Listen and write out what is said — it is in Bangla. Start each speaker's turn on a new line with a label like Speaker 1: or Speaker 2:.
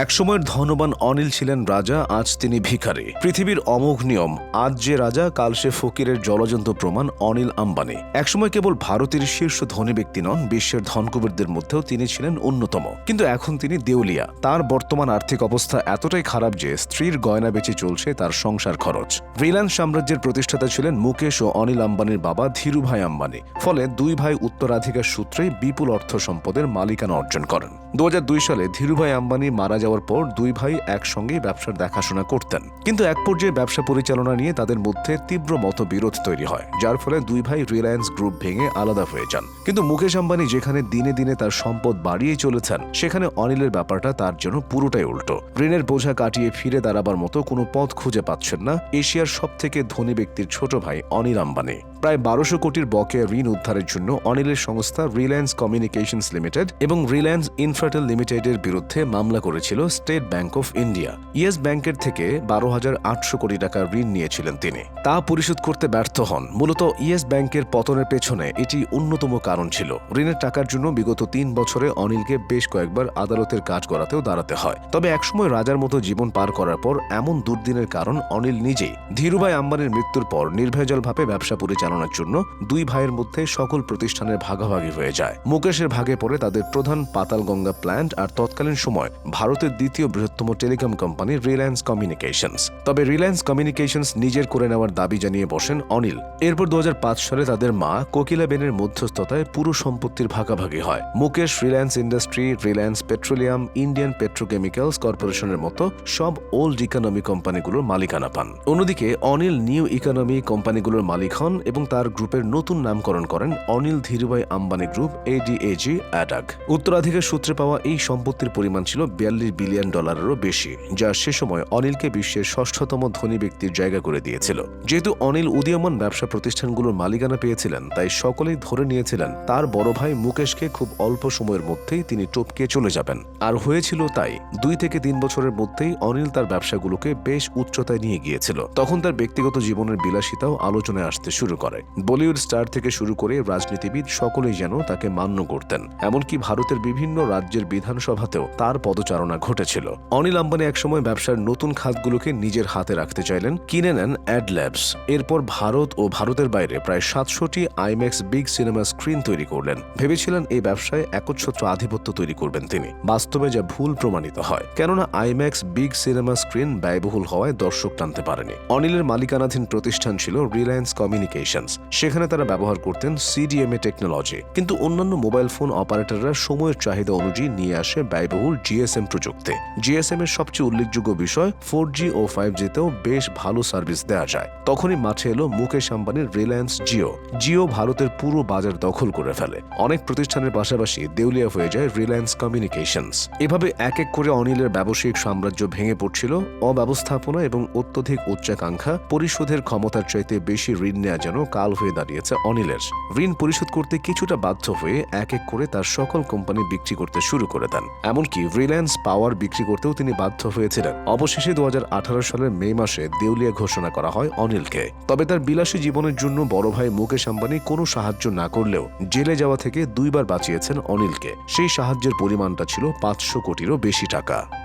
Speaker 1: একসময়ের ধনবান অনিল ছিলেন রাজা, আজ তিনি ভিখারি। পৃথিবীর অমোঘ নিয়ম, আজ যে রাজা, কাল সে ফকিরের জলজন্ত প্রমাণ, অনিল আম্বানি। একসময় কেবল ভারতের শীর্ষ ধনী ব্যক্তি নন, বিশ্বের ধনকুবেরদের মধ্যেও তিনি ছিলেন অন্যতম। কিন্তু এখন তিনি দেউলিয়া। তার বর্তমান আর্থিক অবস্থা এতটাই খারাপ যে স্ত্রীর গয়না বেঁচে চলছে তার সংসার খরচ। রিলায়েন্স সাম্রাজ্যের প্রতিষ্ঠাতা ছিলেন মুকেশ ও অনিল আম্বানির বাবা ধীরুভাই আম্বানি। ফলে দুই ভাই উত্তরাধিকার সূত্রে বিপুল অর্থ সম্পদের মালিকানা অর্জন করেন। দু হাজার দুই সালে ধীরুভাই আম্বানি মারা যাওয়ার পর দুই ভাই একসঙ্গে ব্যবসার দেখাশোনা করতেন। কিন্তু এক পর্যায়ে ব্যবসা পরিচালনা নিয়ে তাদের মধ্যে তীব্র মতবিরোধ তৈরি হয়, যার ফলে দুই ভাই রিলায়েন্স গ্রুপ ভেঙে আলাদা হয়ে যান। কিন্তু মুকেশ আম্বানি যেখানে দিনে দিনে তার সম্পদ বাড়িয়ে চলেছেন, সেখানে অনিলের ব্যাপারটা তার জন্য পুরোটাই উল্টো। ঋণের বোঝা কাটিয়ে ফিরে দাঁড়াবার মতো কোনো পথ খুঁজে পাচ্ছেন না এশিয়ার সব থেকে ধনী ব্যক্তির ছোট ভাই অনিল আম্বানি। প্রায় বারোশো কোটির বকেয়া ঋণ উদ্ধারের জন্য অনিলের সংস্থা রিলায়েন্স কমিউনিকেশনস লিমিটেড এবং রিলায়েন্স ইনফ্রাটেল লিমিটেডের বিরুদ্ধে মামলা করেছিল State Bank of India. Yes ব্যাংকের থেকে বারো হাজার আটশো কোটি টাকা ঋণ নিয়েছিলেন তিনি। তা পরিশোধ করতে ব্যর্থ হন। মূলত ইয়েস ব্যাংকের পতনের পেছনে এটি অন্যতম কারণ ছিল। ঋণের টাকার জন্য বিগত তিন বছরে অনিলকে বেশ কয়েকবার আদালতের কাজ করাতেও দাঁড়াতে হয়। তবে একসময় রাজার মতো জীবন পার করার পর এমন দুর্দিনের কারণ অনিল নিজেই। ধীরুভাই আম্বানির মৃত্যুর পর নির্ভেজালভাবে ব্যবসা পরিচালনার জন্য দুই ভাইয়ের মধ্যে সকল প্রতিষ্ঠানের ভাগাভাগি হয়ে যায়। মুকেশের ভাগে পড়ে তাদের প্রধান পাতালগঙ্গা প্ল্যান্ট আর তৎকালীন সময় ভারতের দ্বিতীয় বৃহত্তম টেলিকম কোম্পানি রিলায়েন্স কমিউনিকেশনস তবে রিলায়েন্স কমিউনিকেশনস নিজের করে নেওয়ার দাবি জানিয়ে বসেন অনিল। এরপর দু সালে তাদের মা কোকিলা বেনের মধ্যস্থতায় পুরো সম্পত্তির ভাগাভাগি হয়। Mukesh Reliance industry Reliance petroleum Indian petrochemicals কর্পোরেশনের মতো সব ওল্ড ইকোনমি কোম্পানিগুলোর মালিকানা পান। অন্যদিকে অনিল নিউ ইকোনমি কোম্পানিগুলোর মালিক হন এবং তার গ্রুপের নতুন নামকরণ করেন Anil Dhirubhai Ambani group ADAG ADAG উত্তরাধিকার সূত্রে পাওয়া এই সম্পত্তির পরিমাণ ছিল বিয়াল্লিশ বিলিয়ন ডলারেরও বেশি, যা সে সময় অনিলকে বিশ্বের ষষ্ঠতম ধনী ব্যক্তির জায়গা করে দিয়েছিল। যেহেতু অনিল উদীয়মান ব্যবসা প্রতিষ্ঠানগুলোর মালিকানা পেয়েছিলেন, তাই সকলেই ধরে নিয়েছিলেন তার বড় ভাই মুকেশকে খুব অল্প সময়ের মধ্যেই তিনি টপকে চলে যাবেন। আর হয়েছিল তাই, দুই থেকে তিন বছরের মধ্যেই অনিল তার ব্যবসাগুলোকে বেশ উচ্চতায় নিয়ে গিয়েছিল। তখন তার ব্যক্তিগত জীবনের বিলাসিতাও আলোচনায় আসতে শুরু করে। বলিউড স্টার থেকে শুরু করে রাজনীতিবিদ সকলেই যেন তাকে মান্য করতেন। এমনকি ভারতের বিভিন্ন রাজ্যের বিধানসভাতেও তার পদচারণা ঘটেছিল। অনিল আম্বানি একসময় ব্যবসার নতুন খাতগুলোকে নিজের হাতে রাখতে চাইলেন, কিনে নেন অ্যাড ল্যাবস। এরপর ভারত ও ভারতের বাইরে প্রায় সাতশোটি আইম্যাক্স বিগ সিনেমা স্ক্রিন তৈরি করলেন। ভেবেছিলেন এই ব্যবসায় একচ্ছত্র আধিপত্য তৈরি করবেন তিনি। বাস্তবে যা ভুল প্রমাণিত হয়। কেননা আইম্যাক্স বিগ সিনেমা স্ক্রিন ব্যয়বহুল হওয়ায় দর্শক টানতে পারেনি। অনিলের মালিকানাধীন প্রতিষ্ঠান ছিল রিলায়েন্স কমিউনিকেশনস সেখানে তারা ব্যবহার করতেন সিডিএমএ টেকনোলজি কিন্তু অন্যান্য মোবাইল ফোন অপারেটররা সময়ের চাহিদা অনুযায়ী নিয়ে আসে ব্যয়বহুল জিএসএম প্রযুক্তি। জিএসএম এর সবচেয়ে উল্লেখযোগ্য বিষয় ফোর জি ও ফাইভ জিতেও বেশ ভালো সার্ভিস দেওয়া যায়। তখনই মাঠে এলো মুকেশ আম্বানির রিলায়েন্স জিও জিও ভারতের পুরো বাজার দখল করে ফেলে। অনেক প্রতিষ্ঠানের পাশাপাশি দেউলিয়া হয়ে যায় রিলায়েন্স কমিউনিকেশনস এভাবে এক এক করে অনিলের ব্যবসায়িক সাম্রাজ্য ভেঙে পড়ছিল, অব্যবস্থাপনা এবং অত্যধিক উচ্চাকাঙ্ক্ষা, পরিশোধের ক্ষমতার চাইতে বেশি ঋণ নেওয়া যেন কাল হয়ে দাঁড়িয়েছে অনিলের। ঋণ পরিশোধ করতে কিছুটা বাধ্য হয়ে এক এক করে তার সকল কোম্পানি বিক্রি করতে শুরু করে দেন। এমনকি রিলায়েন্স পাওয়ার বিক্রি করতেও তিনি বাধ্য হয়েছিলেন। অবশেষে দু হাজার আঠারো সালের মে মাসে দেউলিয়া ঘোষণা করা হয় অনিলকে। তবে তার বিলাসী জীবনের জন্য বড় ভাই মুকেশ আম্বানি কোনো সাহায্য না করলেও জেলে যাওয়া থেকে দুইবার বাঁচিয়েছেন অনিলকে। সেই সাহায্যের পরিমাণটা ছিল পাঁচশো কোটিরও বেশি টাকা।